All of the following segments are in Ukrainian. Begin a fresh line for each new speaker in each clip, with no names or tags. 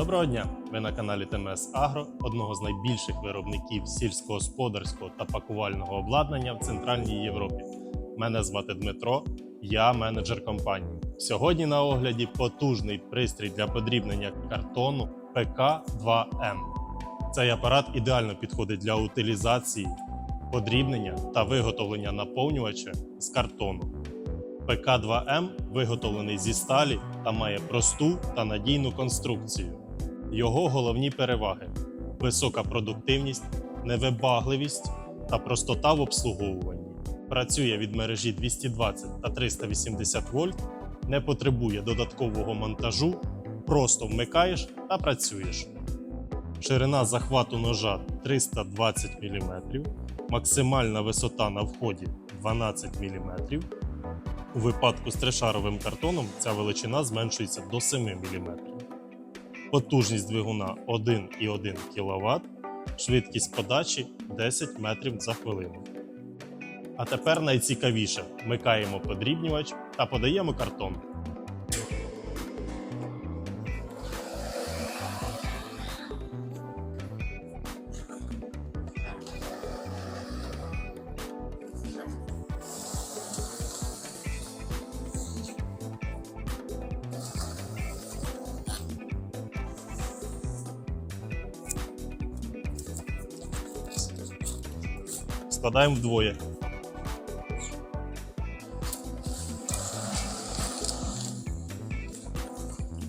Доброго дня! Ви на каналі ТМС Агро, одного з найбільших виробників сільськогосподарського та пакувального обладнання в Центральній Європі. Мене звати Дмитро, я менеджер компанії. Сьогодні на огляді потужний пристрій для подрібнення картону ПК-2М. Цей апарат ідеально підходить для утилізації, подрібнення та виготовлення наповнювача з картону. ПК-2М виготовлений зі сталі та має просту та надійну конструкцію. Його головні переваги: висока продуктивність, невибагливість та простота в обслуговуванні. Працює від мережі 220 та 380 вольт, не потребує додаткового монтажу, просто вмикаєш та працюєш. Ширина захвату ножа 320 мм, максимальна висота на вході 12 мм. У випадку з трешаровим картоном ця величина зменшується до 7 мм. Потужність двигуна 1,1 кВт, швидкість подачі 10 метрів за хвилину. А тепер найцікавіше: вмикаємо подрібнювач та подаємо картон. Складаємо вдвоє.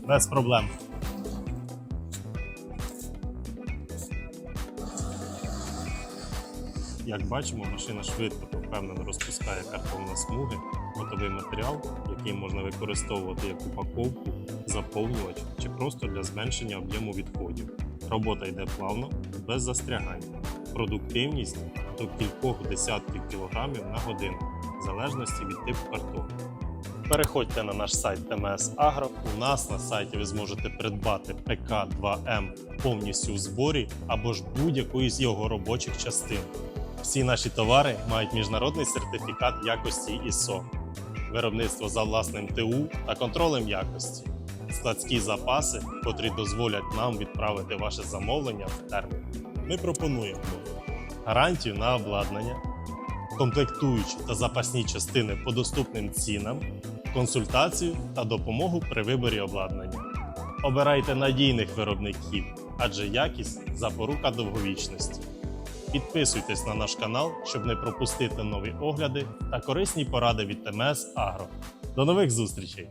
Без проблем. Як бачимо, машина швидко та впевнено розпускає картон на смуги, готовий матеріал, який можна використовувати як упаковку, заповнювач чи просто для зменшення об'єму відходів. Робота йде плавно, без застрягань. Продуктивність до кількох десятків кілограмів на годину, в залежності від типу картону. Переходьте на наш сайт ТМС Агро. У нас на сайті ви зможете придбати ПК-2М повністю в зборі або ж будь-якої з його робочих частин. Всі наші товари мають міжнародний сертифікат якості ISO, виробництво за власним ТУ та контролем якості, складські запаси, котрі дозволять нам відправити ваше замовлення в термін. Ми пропонуємо гарантію на обладнання, комплектуючі та запасні частини по доступним цінам, консультацію та допомогу при виборі обладнання. Обирайте надійних виробників, адже якість запорука довговічності. Підписуйтесь на наш канал, щоб не пропустити нові огляди та корисні поради від ТМС Агро. До нових зустрічей!